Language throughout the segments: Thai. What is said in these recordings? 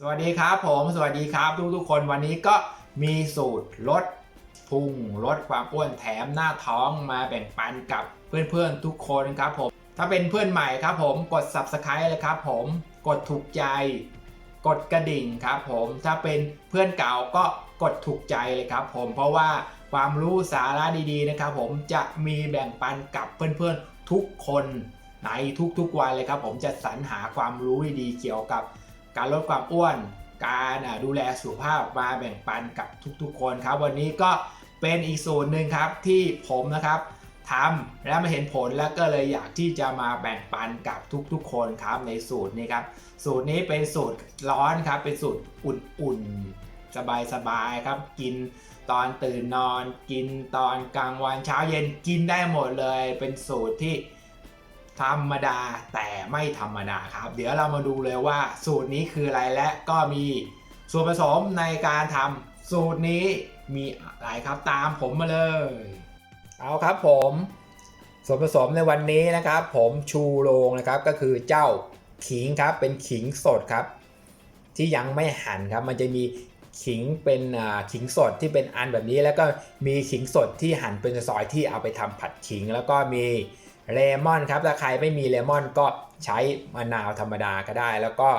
สวัสดีครับผมสวัสดีครับทุกทุกคนวันนี้ก็มีสูตรลดพุงลดความอ้วนแถมหน้าท้องมาแบ่งปันกับเพื่อนๆทุกคนครับผม ถ้าเป็นเพื่อนใหม่ครับผมกด subscribe เลยครับผมกดถูกใจ กดกระดิ่งครับผมถ้าเป็นเพื่อนเก่าก็กดถูกใจเลยครับผมเพราะว่าความรู้สาระดีๆนะครับผมจะมีแบ่งปันกับเพื่อนๆทุกคนในทุกๆวันเลยครับผมจะสรรหาความรู้ดีๆเกี่ยวกับ การลดความอ้วน การดูแลสุขภาพมาแบ่งปันกับทุกๆคนครับ วันนี้ก็เป็นอีกสูตรหนึ่งครับที่ผมนะครับทำแล้วมาเห็นผลแล้วก็เลยอยากที่จะมาแบ่งปันกับทุกๆ คนครับในสูตรนี้ครับ สูตรนี้เป็นสูตรร้อนครับ เป็นสูตรอุ่นๆ สบายๆ ครับ กินตอนตื่นนอน กินตอนกลางวันเช้าเย็นกินได้หมดเลย เป็นสูตรที่ ธรรมดาแต่ไม่ธรรมดาครับ เดี๋ยวเรามาดูเลยว่า สูตรนี้คืออะไรและก็มีส่วนผสมในการทำสูตรนี้มีอะไรครับตามผมมาเลย เอาครับผมส่วนผสมในวันนี้นะครับ ผมชูโรงนะครับก็คือเจ้าขิงครับเป็นขิงสดครับ ที่ยังไม่หั่นครับ มันจะมีขิงเป็นอ่าขิงสดที่เป็นอันแบบนี้ แล้วก็มีขิงสดที่หั่นเป็นซอยที่เอาไปทำผัดขิง แล้วก็มี เลมอนครับถ้าใครไม่มีเลมอนก็ใช้มะนาวธรรมดาก็ได้ แล้วก็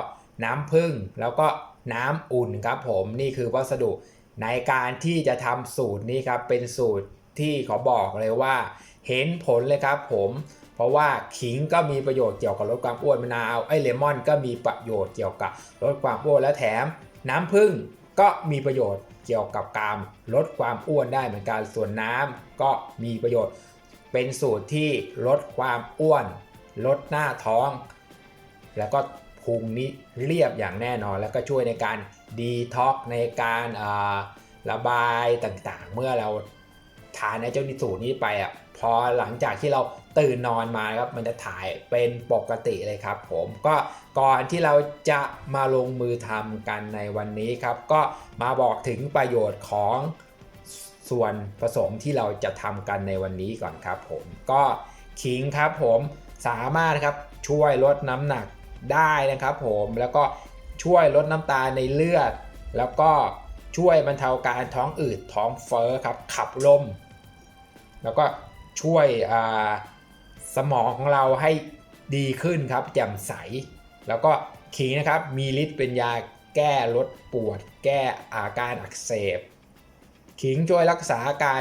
น้ำผึ้งแล้วก็น้ำอุ่นครับผมนี่คือวัสดุในการที่จะทำสูตรนี้ครับเป็นสูตรที่ขอบอกเลยว่า เห็นผลเลยครับผม เพราะว่าขิงก็มีประโยชน์เกี่ยวกับลดความอ้วนมะนาวไอ้เลมอนก็มีประโยชน์เกี่ยวกับลดความอ้วนและแถม น้ำผึ้งก็มีประโยชน์เกี่ยวกับการลดความอ้วนได้เหมือนกันส่วนน้ำก็มีประโยชน์ เป็นสูตรที่ลดความอ้วน ลดหน้าท้อง แล้วก็พุงนี้เรียบอย่างแน่นอน แล้วก็ช่วยในการดีท็อกในการาระบายต่างๆ เมื่อเราทานในเจ้านิสูตรนี้ไปอะพอหลังจากที่เราตื่นนอนมาครับมันจะถ่ายเป็นปกติเลยครับ ผมก็ก่อนที่เราจะมาลงมือทำกันในวันนี้ครับ ก็มาบอกถึงประโยชน์ของ ส่วนผสมที่เราจะทำกันในวันนี้ก่อนครับผมก็ขิงครับผมสามารถครับช่วยลดน้ำหนักได้นะครับผมแล้วก็ช่วยลดน้ำตาในเลือด แล้วก็ช่วยบรรเทาการท้องอืดท้องเฟ้อครับขับลม แล้วก็ช่วยสมองของเราให้ดีขึ้นครับแจ่มใส แล้วก็ขิงนะครับมีฤทธิ์เป็นยาแก้ลดปวด แก้อาการอักเสบ ขิงช่วยรักษาอาการ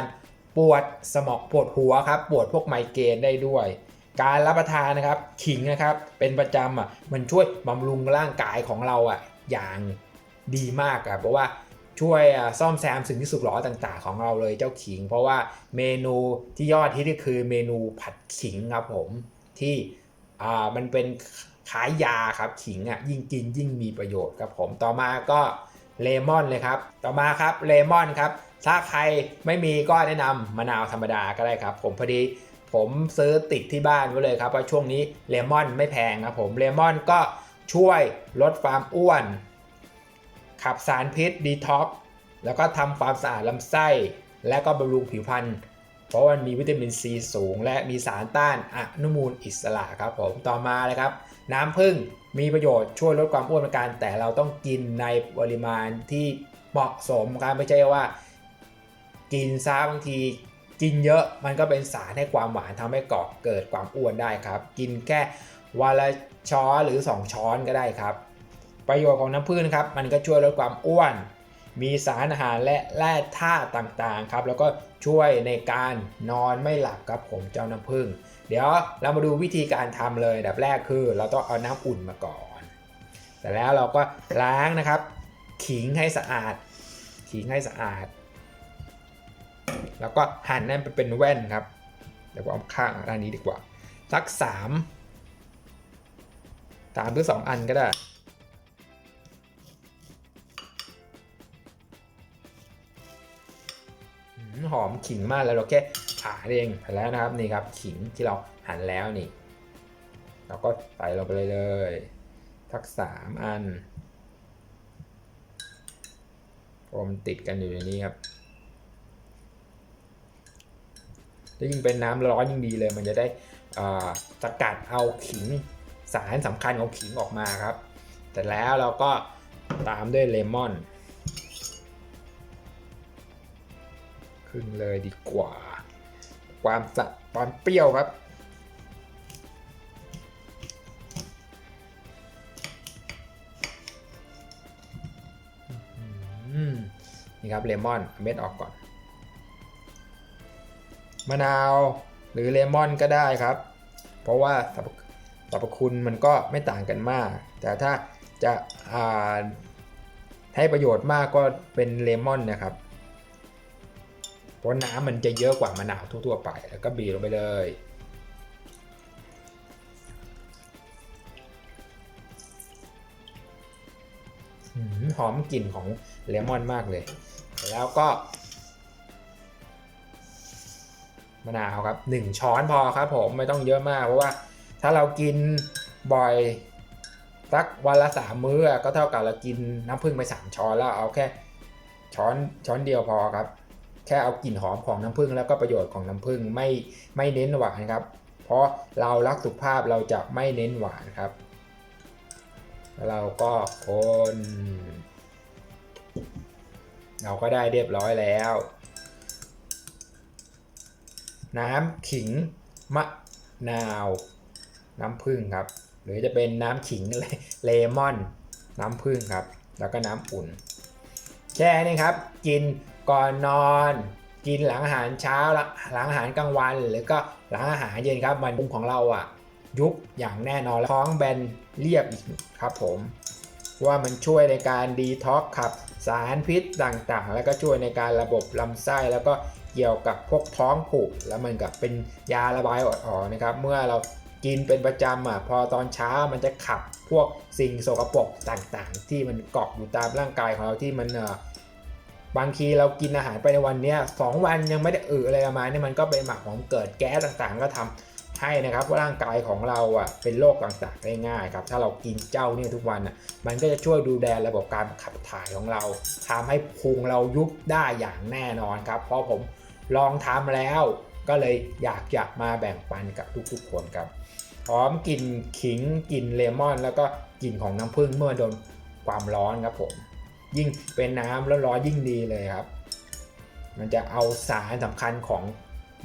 ปวดสมองปวดหัวครับ ปวดพวกไมเกรนได้ด้วย การรับประทานนะครับ ขิงนะครับ เป็นประจำอะมันช่วยบำรุงร่างกายของเราอะอย่างดีมากอะเพราะว่าช่วยซ่อมแซมสิ่งที่สึกหรอต่างๆ ของเราเลยเจ้าขิง เพราะว่าเมนูที่ยอดฮิตก็คือเมนูผัดขิงครับผมที่อ่ามันเป็นขายยาครับขิงอะยิ่งกินยิ่งมีประโยชน์ครับผมต่อมาก็เลมอนเลยครับ ต่อมาครับเลมอนครับ ถ้าใครไม่มีก็แนะนำมะนาวธรรมดาก็ได้ครับ ผมพอดีผมซื้อติดที่บ้านไว้เลยครับเพราะช่วงนี้เลมอนไม่แพงครับผมเลมอนก็ช่วยลดความอ้วน ขับสารพิษดีท็อกแล้วก็ทำความสะอาดลำไส้ และก็บำรุงผิวพรรณเพราะมันมีวิตามินซีสูง และมีสารต้านอนุมูลอิสระครับผมต่อมาเลยครับ น้ำผึ้งมีประโยชน์ช่วยลดความอ้วนเหมือนกันแต่เราต้องกินในปริมาณที่เหมาะสมครับไม่ใช่ว่า กินซะบางที กินเยอะมันก็เป็นสารให้ความหวานทำให้ก่อเกิดความอ้วนได้ครับ กินแค่วันละช้อนหรือ 2 ช้อนก็ได้ครับ ประโยชน์ของน้ำผึ้งครับ มันก็ช่วยลดความอ้วน มีสารอาหารและแร่ธาตุต่างๆครับ แล้วก็ช่วยในการนอนไม่หลับครับผมเจ้าน้ำผึ้งเดี๋ยวเรามาดูวิธีการทำเลยดับแรกคือ เราต้องเอาน้ำอุ่นมาก่อน แต่แล้วเราก็ล้างนะครับ ขิงให้สะอาด ขิงให้สะอาด แล้วก็หั่นนั่นไปเป็นแว่นครับเดี๋ยวผมเอาข้างด้านนี้ดีกว่าสักสามสามหรือสองอันก็ได้หอมขิงมากแล้วเราแค่ผ่าเองไปแล้วนะครับนี่ครับขิงที่เราหั่นแล้วนี่เราก็ใส่ลงไปเลยเลยทักสามอันเพราะมันติดกันอยู่ในนี้ครับ ถ้ายิ่งเป็นน้ำร้อนยิ่งดีเลย มันจะได้สกัดเอาขิงสารสำคัญของขิงออกมาครับ แต่แล้วเราก็ตามด้วยเลมอนครึ่งเลยดีกว่า ความสัดความเปรี้ยวครับ นี่ครับเลมอนเม็ดออกก่อน มะนาว หรือเลมอนก็ได้ครับ เพราะว่าสรรพสรรพคุณมันก็ไม่ต่างกันมาก แต่ถ้าจะาให้ประโยชน์มากก็เป็นเลมอนนะครับ เพราะน้ำมันจะเยอะกว่ามะนาวทั่วๆไป แล้วก็บีบลงไปเลยหอมกลิ่นของเลมอนมากเลย แล้วก็ มะนาวครับ1ช้อนพอครับผมไม่ต้องเยอะมากเพราะว่า ถ้าเรากินบ่อยสักวันละสามมื้อก็เท่ากับเรากินน้ำผึ้งไปสามช้อนแล้วเอาแค่ช้อนช้อนเดียวพอครับ แค่เอากลิ่นหอมของน้ำผึ้งแล้วก็ประโยชน์ของน้ำผึ้งไม่ไม่เน้นหวานครับ เพราะเรารักสุขภาพเราจะไม่เน้นหวานครับ เราก็คน เราก็ได้เรียบร้อยแล้ว น้ำขิงมะนาว น้ำผึ้งครับ หรือจะเป็นน้ำขิงเลเลมอน น้ำผึ้งครับ แล้วก็น้ำอุ่น แช่นี่ครับ กินก่อนนอน กินหลังอาหารเช้า หลังอาหารกลางวัน หรือก็หลังอาหารเย็นครับมันพุงของเราอะ ยุบอย่างแน่นอนแล้วท้องแบนเรียบอีกครับผมว่ามันช่วยในการดีท็อกขับ สารพิษต่างๆ แล้วก็ช่วยในการระบบลำไส้แล้วก็ เกี่ยวกับพวกท้องผูกแล้วมันกับเป็นยาระบายออกๆนะครับ เมื่อเรากินเป็นประจำอะพอตอนเช้ามันจะขับพวกสิ่งโสกปรกต่างๆ ที่มันเกาะอยู่ตามร่างกายของเราที่มันเออบางทีเรากินอาหารไปในวันนี้สองวันยังไม่ได้อืออะไรมาณนี้มันก็เป็นหมักของเกิดแก๊สต่างๆ ก็ทำให้นะครับว่าร่างกายของเราอะเป็นโรคต่างๆได้ง่ายครับถ้าเรากินเจ้าเนี่ยทุกวันอะมันก็จะช่วยดูแลระบบการขับถ่ายของเราทำให้พุงเรายุบได้อย่างแน่นอนครับเพราะผม ลองทำแล้ว ก็เลยอยากอยากมาแบ่งปันกับทุกๆคนครับหอมกลิ่นขิงกลิ่นเลมอน แล้วก็กลิ่นของน้ำผึ้งเมื่อโดนความร้อนครับผม ยิ่งเป็นน้ำแล้วร้อนยิ่งดีเลยครับ มันจะเอาสารสำคัญของ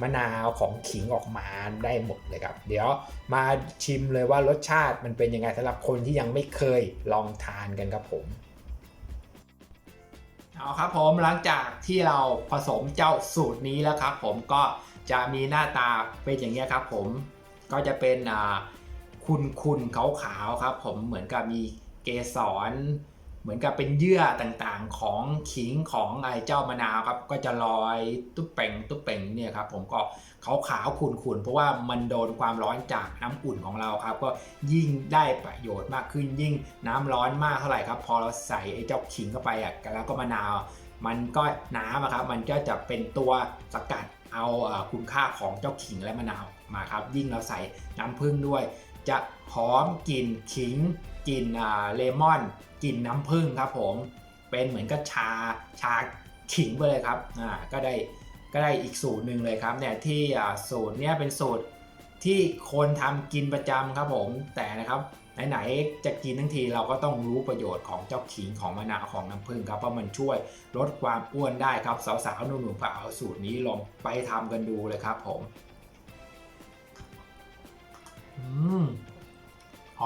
มะนาวของขิงออกมาได้หมดเลยครับ เดี๋ยวมาชิมเลยว่ารสชาติมันเป็นยังไงสำหรับคนที่ยังไม่เคยลองทานกันครับผม เอาครับผมหลังจากที่เราผสมเจ้าสูตรนี้แล้วครับผมก็จะมีหน้าตาเป็นอย่างนี้ครับผมก็จะเป็นคุณคุณขาวขาวๆครับผมเหมือนกับมีเกสร เหมือนกับเป็นเยื่อต่างๆของขิงของไอ้เจ้ามะนาวครับ ก็จะลอยตุ๊บเป่งตุ๊บเป่งเนี่ยครับผมก็ขาวขาวๆขุ่นๆเพราะว่ามันโดนความร้อนจากน้ำอุ่นของเราครับ ก็ยิ่งได้ประโยชน์มากขึ้นยิ่งน้ำร้อนมากเท่าไหร่ครับ พอเราใส่ไอ้เจ้าขิงเข้าไปอะแล้วก็มะนาว มันก็น้ำครับมันก็จะเป็นตัวสกัดเอาคุณค่าของเจ้าขิงและมะนาวมาครับ ยิ่งเราใส่น้ำผึ้งด้วย จะหอมกลิ่นขิง กลิ่นอ่าเลมอนกลิ่นน้ำผึ้งครับผมเป็นเหมือนกับชาชาขิงไปเลยครับอ่าก็ได้ก็ได้อีกสูตรหนึ่งเลยครับเนี่ยที่สูตรเนี้ยเป็นสูตรที่คนทำกินประจำครับผมแต่นะครับไหนๆจะกินทั้งทีเราก็ต้องรู้ประโยชน์ของเจ้าขิงของมะนาวของน้ำผึ้งครับเพราะมันช่วยลดความอ้วนได้ครับสาวๆหนุ่มๆก็เอาสูตรนี้ลองไปทำกันดูเลยครับผมอืม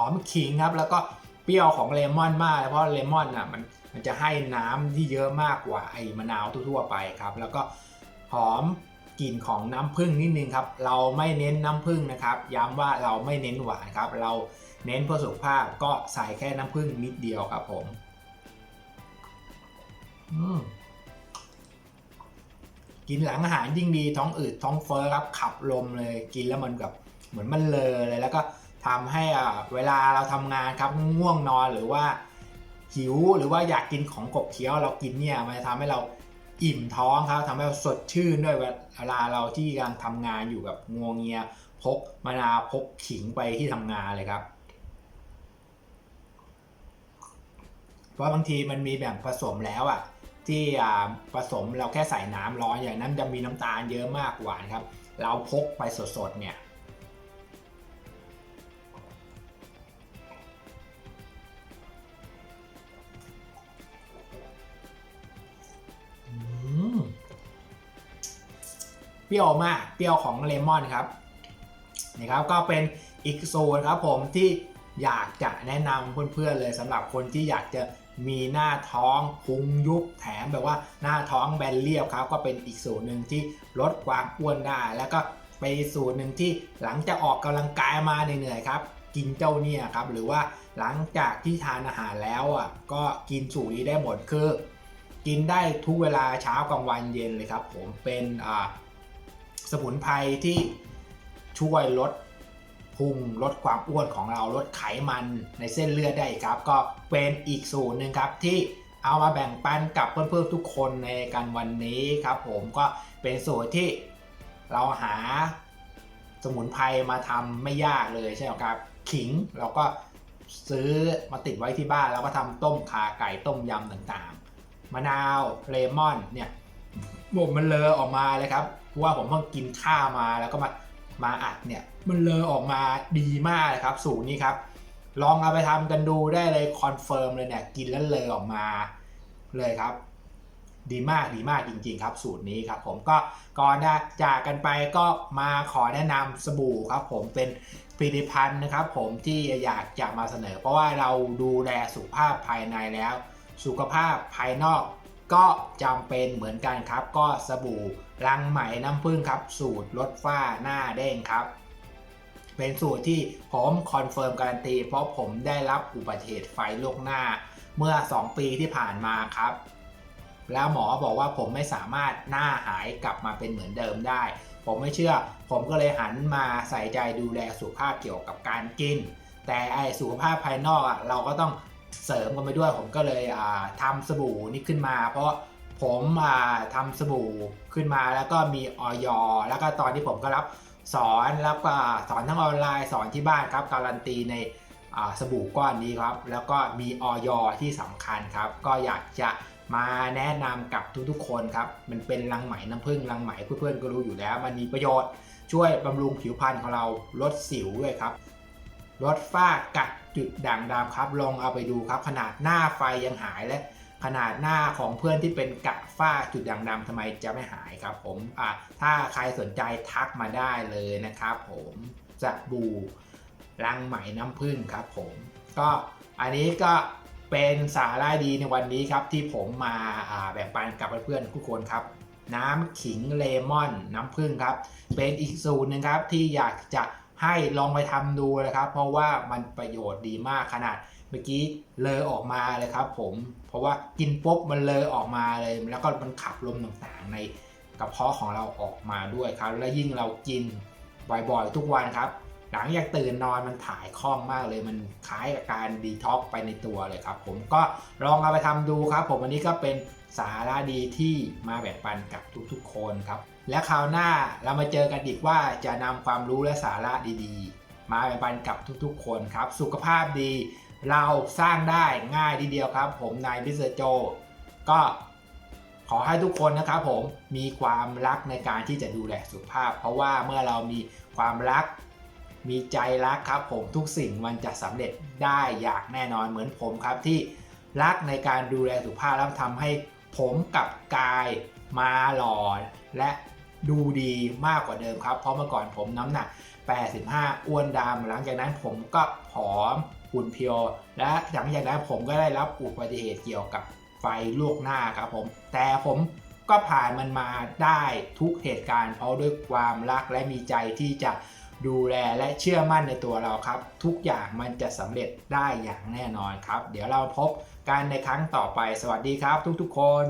อมขิงครับ แล้วก็เปรี้ยวของเลมอนมาก เพราะเลมอนอะมันมันจะให้น้ำที่เยอะมากกว่าไอ้มะนาวทั่วๆไปครับ แล้วก็หอมกลิ่นของน้ำผึ้งนิดนึงครับ เราไม่เน้นน้ำผึ้งนะครับ ย้ำว่าเราไม่เน้นหวานครับ เราเน้นเพื่อสุขภาพก็ใส่แค่น้ำผึ้งนิดเดียวครับผมอืมกินหลังอาหารยิ่งดีท้องอืดท้องเฟ้อครับขับลมเลยกินแล้วมันแบบเหมือนมันเลอเลยแล้วก็ ทำให้อ่าเวลาเราทำงานครับง่วงนอนหรือว่าหิวหรือว่าอยากกินของกบเคี้ยวเรากินเนี่ยมันจะทำให้เราอิ่มท้องครับทำให้เราสดชื่นด้วยเวลาเราที่กำลังทำงานอยู่แบบงวงเงียพกมะนาวพกขิงไปที่ทำงานเลยครับ เพราะบางทีมันมีแบบผสมแล้วอะที่ผสมเราแค่ใส่น้ำร้อนอย่างนั้นจะมีน้ำตาลเยอะมากหวานครับ เราพกไปสดๆเนี่ย เปรี้ยวมากเปรี้ยวของเลมอนครับนี่ครับก็เป็นอีกสูตรครับผมที่อยากจะแนะนำเพื่อนๆเลยสำหรับคนที่อยากจะมีหน้าท้องพุงยุบแถมแบบว่าหน้าท้องแบนเรียบครับก็เป็นอีกสูตรหนึ่งที่ลดความอ้วนได้ แล้วก็ไปสูตรหนึ่งที่หลังจากออกกำลังกายมาเหนื่อยๆครับ กินเจ้าเนี่ยครับ หรือว่าหลังจากที่ทานอาหารแล้วอะก็กินสูตรนี้ได้หมดคือ กินได้ทุกเวลาเช้ากลางวันเย็นเลยครับ ผมเป็นอ่า สมุนไพรที่ช่วยลดพุงลดความอ้วนของเราลดไขมันในเส้นเลือดได้ครับ ก็เป็นอีกสูตรหนึ่งครับที่เอามาแบ่งปันกับเพื่อนๆทุกคนในการวันนี้ครับผมก็เป็นสูตรที่เราหาสมุนไพรมาทำไม่ยากเลยใช่ไหมครับขิงเราก็ซื้อมาติดไว้ที่บ้านแล้วก็ทำต้มขาไก่ต้มยำต่างๆ มะนาวเลมอนเนี่ย ผมมันเลอออกมาเลยครับเพราะว่าผมเพิ่งกินข้าวมาแล้วก็มามาอัดเนี่ย มันเลอออกมาดีมากเลยครับ สูตรนี้ครับ ลองเอาไปทำกันดูได้เลยคอนเฟิร์มเลยเนี่ย กินแล้วเลอออกมาเลยครับ ดีมากดีมากจริง ๆ ครับ สูตรนี้ครับ ผมก็ก่อนจะจากกันไปก็มาขอแนะนำสบู่ครับ ผมเป็นผลิตภัณฑ์นะครับ ผมที่อยากจะมาเสนอ เพราะว่าเราดูแลสุขภาพภายในแล้ว สุขภาพภายนอก ก็จำเป็นเหมือนกันครับ ก็สบู่รังไหมน้ำผึ้งครับ สูตรลดฝ้าหน้าเด้งครับ เป็นสูตรที่ผมคอนเฟิร์มการันตี เพราะผมได้รับอุบัติเหตุไฟลวกหน้า เมื่อ 2 ปีที่ผ่านมาครับ แล้วหมอบอกว่าผมไม่สามารถหน้าหายกลับมาเป็นเหมือนเดิมได้ ผมไม่เชื่อ ผมก็เลยหันมาใส่ใจดูแลสุขภาพเกี่ยวกับการกิน แต่ไอสุขภาพภายนอกเราก็ต้อง เสริมกันไปด้วยผมก็เลยอ่าทำสบู่นี้ขึ้นมา เพราะผมอ่าทำสบู่ขึ้นมาแล้วก็มีออยแล้วก็ตอนที่ผมก็รับสอนแล้วก็สอนทั้งออนไลน์สอนที่บ้านครับการันตีในสบู่ก้อนนี้ครับ แล้วก็มีออยที่สำคัญครับ ก็อยากจะมาแนะนำกับทุกๆคนครับ มันเป็นรังไหมน้ำผึ้งรังไหมเพื่อนๆก็รู้อยู่แล้ว มันมีประโยชน์ช่วยบำรุงผิวพรรณของเราลดสิวด้วยครับ ลดฝ้ากัดจุดด่างดำครับลองเอาไปดูครับ ขนาดหน้าไฟยังหายและขนาดหน้าของเพื่อนที่เป็นกะฝ้าจุดด่างดำทำไมจะไม่หายครับผมอะถ้าใครสนใจทักมาได้เลยนะครับผมสบู่รังไหมน้ำผึ้งครับผมก็อันนี้ก็เป็นสาระดีในวันนี้ครับที่ผมมาแบ่งปันกับเพื่อนๆทุกคนครับ น้ำขิงเลมอนน้ำผึ้งครับ เป็นอีกสูตรนึงครับที่อยากจะ ให้ลองไปทำดูนะครับ เพราะว่ามันประโยชน์ดีมากขนาดเมื่อกี้เลอออกมาเลยครับผม เพราะว่ากินปุ๊บมันเลอออกมาเลย แล้วก็มันขับลมต่างๆ ในกระเพาะของเราออกมาด้วยครับ และยิ่งเรากินบ่อยๆทุกวันครับ หลังจากตื่นนอนมันถ่ายคล่องมากเลย มันคล้ายกับการดีท็อกซ์ไปในตัวเลยครับ ผมก็ลองเอาไปทำดูครับ ผมวันนี้ก็เป็นสาระดีที่มาแบ่งปันกับทุกๆ คนครับ และคราวหน้าเรามาเจอกันอีกว่าจะนำความรู้และสาระดีๆ มาแบ่งปันกับทุกๆ คนครับ สุขภาพดี เราสร้างได้ง่ายทีเดียวครับ ผมนายพิเศษโจ ก็ขอให้ทุกคนนะครับผมมีความรักในการที่จะดูแลสุขภาพ เพราะว่าเมื่อเรามีความรัก มีใจรักครับ ผมทุกสิ่งมันจะสำเร็จได้อย่างแน่นอนเหมือนผมครับที่รักในการดูแลสุขภาพแล้วทำให้ผมกับกายมาหล่อและ ดูดีมากกว่าเดิมครับ เพราะเมื่อก่อนผมน้ำหนัก 85 อ้วนดำหลังจากนั้นผมก็ผอมหุ่นเพียว และหลังจากนั้นผมก็ได้รับอุบัติเหตุเกี่ยวกับไฟลวกหน้าครับผม แต่ผมก็ผ่านมันมาได้ทุกเหตุการณ์ เพราะด้วยความรักและมีใจที่จะดูแลและเชื่อมั่นในตัวเราครับ ทุกอย่างมันจะสำเร็จได้อย่างแน่นอนครับ เดี๋ยวเราพบกันในครั้งต่อไปสวัสดีครับทุกๆคน